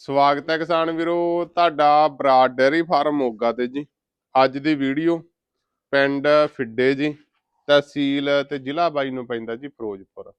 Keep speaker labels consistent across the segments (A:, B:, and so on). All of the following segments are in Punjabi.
A: ਸਵਾਗਤ ਹੈ ਕਿਸਾਨ ਵੀਰੋ, ਤੁਹਾਡਾ ਬਰਾਡ ਡੇਅਰੀ ਫਾਰਮ ਮੋਗਾ ਤੇ ਜੀ। ਅੱਜ ਦੀ ਵੀਡੀਓ ਪਿੰਡ ਫਿੱਡੇ ਜੀ, ਤਹਿਸੀਲ ਤੇ ਜ਼ਿਲ੍ਹਾ ਬਾਈ ਨੂੰ ਪੈਂਦਾ ਜੀ ਫਿਰੋਜ਼ਪੁਰ।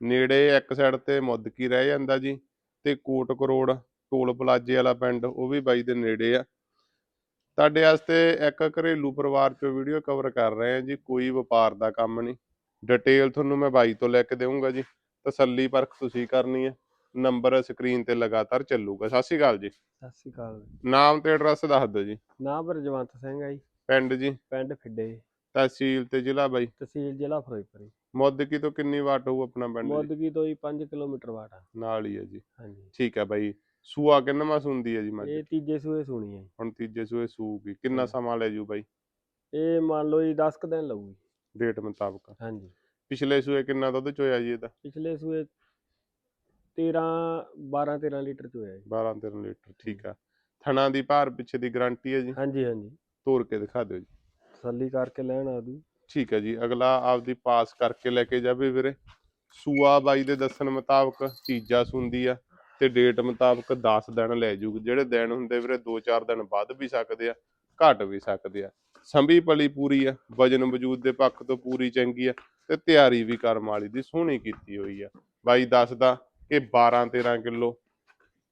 A: ਨੇੜੇ ਇੱਕ ਸਾਈਡ ਤੇ ਮੁੱਦਕੀ ਰਹਿ ਜਾਂਦਾ ਜੀ ਤੇ ਕੋਟ ਕਰੋੜ ਟੋਲ ਪਲਾਜੇ ਵਾਲਾ ਪਿੰਡ, ਉਹ ਵੀ ਬਾਈ ਦੇ ਨੇੜੇ ਆ। ਤੁਹਾਡੇ ਵਾਸਤੇ ਇੱਕ ਘਰੇਲੂ ਪਰਿਵਾਰ ਚੋਂ ਵੀਡੀਓ ਕਵਰ ਕਰ ਰਹੇ ਆ ਜੀ, ਕੋਈ ਵਪਾਰ ਦਾ ਕੰਮ ਨਹੀਂ। ਡਿਟੇਲ ਤੁਹਾਨੂੰ ਮੈਂ ਬਾਈ ਤੋਂ ਲੈ ਕੇ ਦੇਵਾਂਗਾ ਜੀ। ਤਸੱਲੀ ਪਰਖ ਤੁਸੀਂ ਕਰਨੀ ਹੈ। ਨੰਬਰ ਸਕਰੀਨ ਤੇ ਲਗਾਤਾਰ ਚੱਲੂਗਾ। ਸਤਿ ਸ਼੍ਰੀ ਅਕਾਲ ਜੀ।
B: ਸਤਿ ਸ਼੍ਰੀ ਅਕਾਲ
A: ਨਾਮ ਤੇ ਐਡਰੈਸ ਦੱਸ ਦਿਓ ਜੀ।
B: ਨਾਮ ਰਜਵੰਤ ਸਿੰਘ ਆ ਜੀ।
A: ਪਿੰਡ ਜੀ।
B: ਪਿੰਡ ਫਿੱਡੇ।
A: ਤਹਿਸੀਲ ਤੇ ਜ਼ਿਲ੍ਹਾ ਬਾਈ।
B: ਤਹਿਸੀਲ ਜ਼ਿਲ੍ਹਾ ਫਿਰੋਜ਼ਪੁਰ
A: ਮੁੱਦਕੀ ਤੋਂ ਕਿੰਨੀ ਵਾਟ ਹੋਊ ਆਪਣਾ ਪਿੰਡ ਜੀ?
B: ਮੋਦਗੀ ਤੋਂ ਹੀ 5 ਕਿਲੋਮੀਟਰ ਵਾਟ ਆ।
A: ਨਾਲ ਹੀ ਹੈ ਜੀ।
B: ਹਾਂਜੀ।
A: ਠੀਕ ਹੈ ਬਾਈ। ਸੂਆ ਕਿੰਨਵਾਂ ਸੁੰਦੀ ਹੈ ਜੀ ਮੱਝ?
B: ਇਹ ਤੀਜੇ ਸੂਏ ਸੁਣੀ ਹੈ।
A: ਹੁਣ ਤੀਜੇ ਸੂਏ ਸੂਗੀ। ਕਿੰਨਾ। ਸਮਾਂ ਲੈ ਜੂ ਬਾਈ?
B: ਇਹ ਮੰਨ ਲਓ ਜੀ 10 ਕੁ ਦਿਨ ਲਊਗੀ।
A: ਡੇਟ ਮੁਤਾਬਕ।
B: ਹਾਂਜੀ।
A: ਪਿਛਲੇ ਸੂਏ ਕਿੰਨਾ ਦੁੱਧ ਚੋਇਆ ਜੀ ਇਹਦਾ?
B: ਪਿਛਲੇ ਸੂਏ 13 12 13 ਲੀਟਰ ਚ ਹੋਇਆ ਜੀ।
A: 12 13 ਲੀਟਰ ਠੀਕ ਆ। ਥਣਾ ਦੀ ਭਾਰ ਪਿੱਛੇ ਦੀ ਗਾਰੰਟੀ ਹੈ ਜੀ।
B: ਹਾਂਜੀ ਹਾਂਜੀ।
A: ਤੋੜ ਕੇ ਦਿਖਾ ਦਿਓ ਜੀ।
B: ਤਸੱਲੀ ਕਰਕੇ ਲੈਣ ਆਦੂ।
A: ਠੀਕ ਹੈ ਜੀ। ਅਗਲਾ ਆਪਦੀ ਪਾਸ ਕਰਕੇ ਲੈ ਕੇ ਜਾਵੇ ਵੀਰੇ। ਸੂਆ ਬਾਈ ਦੇ ਦੱਸਣ ਮੁਤਾਬਕ ਤੀਜਾ ਸੁੰਦੀ ਆ ਤੇ ਡੇਟ ਮੁਤਾਬਕ 10 ਦਿਨ ਲੈ ਜੂ। ਜਿਹੜੇ ਦਿਨ ਹੁੰਦੇ ਵੀਰੇ 2-4 ਦਿਨ ਵੱਧ ਵੀ ਸਕਦੇ ਆ ਘਟ ਵੀ ਸਕਦੇ ਆ। ਸੰਭੀ ਪਲੀ ਪੂਰੀ ਆ। ਵਜਨ ਵਜੂਦ ਦੇ ਪੱਖ ਤੋਂ ਪੂਰੀ ਚੰਗੀ ਆ ਤੇ ਤਿਆਰੀ ਵੀ ਕਰਮ ਵਾਲੀ ਦੀ ਸੋਹਣੀ ਕੀਤੀ ਹੋਈ ਆ। ਬਾਈ ਦੱਸਦਾ ਕਿ 12-13 ਕਿਲੋ।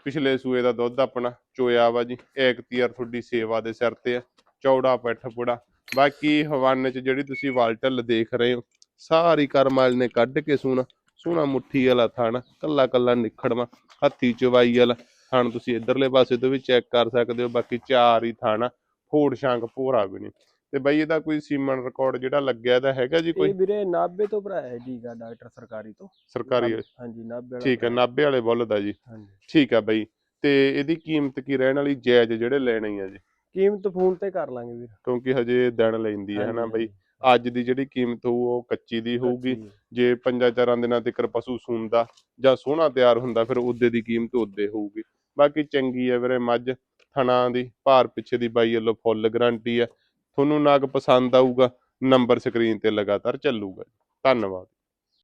A: ਪਿਛਲੇ ਸੂਏ ਦਾ ਦੁੱਧ ਆਪਣਾ ਚੋਇਆ ਵਾ ਜੀ। ਏਕਤੀਆਰ ਤੁਹਾਡੀ ਸੇਵਾ ਦੇ ਸਿਰ ਤੇ ਆ। ਚੌੜਾ ਪਿੱਠ ਪੁੜਾ। ਬਾਕੀ ਹਵਾਨੇ 'ਚ ਜਿਹੜੀ ਤੁਸੀਂ ਵਾਲਟਲ ਦੇਖ ਰਹੇ ਹੋ, ਸਾਰੀ ਕਰਮਾਲ ਨੇ ਕੱਢ ਕੇ ਸੋਹਣਾ ਸੋਹਣਾ ਮੁੱਠੀ ਵਾਲਾ ਥਣ, ਕੱਲਾ ਕੱਲਾ ਨਿਖੜਵਾ, ਹੱਥੀ ਚਵਾਈ ਵਾਲਾ ਥਣ ਤੁਸੀਂ ਇਧਰਲੇ ਪਾਸੇ ਤੋਂ ਵੀ ਚੈੱਕ ਕਰ ਸਕਦੇ ਹੋ। ਬਾਕੀ ਚਾਰ ਹੀ ਥਣ ਆ, ਫੋੜ ਸ਼ਾਂਕ ਭੋਰਾ ਵੀ ਨਹੀਂ। ਤੇ ਬਾਈ ਇਹਦਾ ਕੋਈ ਸੀਮਨ ਰਿਕਾਰਡ ਜਿਹੜਾ ਲੱਗਿਆ ਇਹਦਾ ਹੈਗਾ ਜੀ ਕੋਈ?
B: ਇਹ ਵੀਰੇ ਨਾਭੇ ਤੋਂ ਭਰਾਇਆ ਜੀ ਗਾ ਡਾਕਟਰ ਸਰਕਾਰੀ ਤੋਂ।
A: ਸਰਕਾਰੀ
B: ਹਾਂਜੀ ਨਾਭੇ ਵਾਲਾ
A: ਠੀਕ ਹੈ ਨਾਭੇ ਵਾਲੇ ਬੁੱਲ ਦਾ ਜੀ।
B: ਹਾਂਜੀ।
A: ਠੀਕ ਹੈ ਬਾਈ ਤੇ ਇਹਦੀ ਕੀਮਤ ਕੀ ਰਹਿਣ ਵਾਲੀ ਜਾਇਜ਼ ਜਿਹੜੇ ਲੈਣੇ ਆ ਜੀ?
B: ਕੀਮਤ ਫੋਨ ਤੇ ਕਰ ਲਾਂਗੇ ਵੀਰ।
A: ਕਿਉਂਕਿ ਹਜੇ ਦਿਨ ਲੈਂਦੀ ਹੈ ਹਨਾ ਬਾਈ। ਅੱਜ ਦੀ ਜਿਹੜੀ ਕੀਮਤ ਹੋਊ ਉਹ ਕੱਚੀ ਦੀ ਹੋਊਗੀ। ਜੇ ਪੰਜਾਂ ਚਾਰਾਂ ਦਿਨਾਂ ਤੱਕ ਪਸ਼ੂ ਸੂੰਦਾ ਜਾਂ ਸੋਹਣਾ ਤਿਆਰ ਹੁੰਦਾ ਫਿਰ ਉਹਦੇ ਦੀ ਕੀਮਤ ਉਹਦੇ ਹੋਊਗੀ। ਬਾਕੀ ਚੰਗੀ ਹੈ ਵੀਰੇ ਮੱਝ ਥਣਾ ਦੀ ਭਾਰ ਪਿੱਛੇ ਦੀ ਬਾਈ ਵੱਲੋਂ ਫੁੱਲ ਗਾਰੰਟੀ ਹੈ। ਤੁਹਾਨੂੰ ਨਾਗ ਪਸੰਦ ਆਊਗਾ ਨੰਬਰ ਸਕਰੀਨ ਤੇ ਲਗਾਤਾਰ ਚੱਲੂਗਾ। ਧੰਨਵਾਦ।